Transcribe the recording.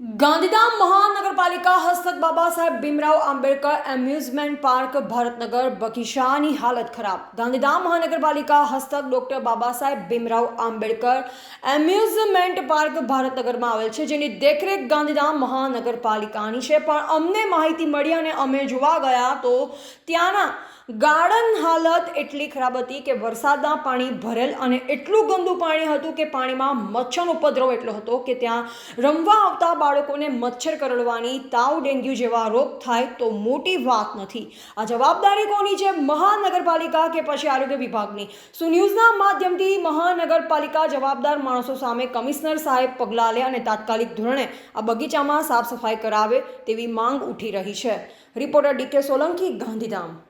ગાંધીધામ મહાનગરપાલિકા હસ્તક Baba Saheb Bhimrao Ambedkar amusement park Bharatnagar બગીચાની હાલત ખરાબ. ગાંધીધામ મહાનગરપાલિકા હસ્તક doctor Baba Saheb Bhimrao Ambedkar amusement park ભારતનગરમાં આવેલ છે, જેની દેખરેખ ગાંધીધામ મહાનગરપાલિકાની છે. પણ અમને માહિતી મળી અને અમે જોવા ગયા તો ત્યાંના ગાર્ડન હાલત એટલી ખરાબ હતી કે વરસાદના પાણી ભરેલ અને એટલું ગંદુ પાણી હતું કે પાણીમાં મચ્છરનો ઉપદ્રવ એટલો હતો કે ત્યાં રમવા આવતા બાળકોને મચ્છર કરડવાની તાવ ડેન્ગ્યુ જેવા રોગ થાય તો મોટી વાત નથી. આ જવાબદારી કોની છે? મહાનગરપાલિકા કે પછી આરોગ્ય વિભાગની? શું ન્યૂઝના માધ્યમથી મહાનગરપાલિકા જવાબદાર માણસો સામે કમિશનર સાહેબ પગલાં લે અને તાત્કાલિક ધોરણે આ બગીચામાં સાફ સફાઈ કરાવે તેવી માંગ ઉઠી રહી છે? Reporter DK Solanki, Gandhidham.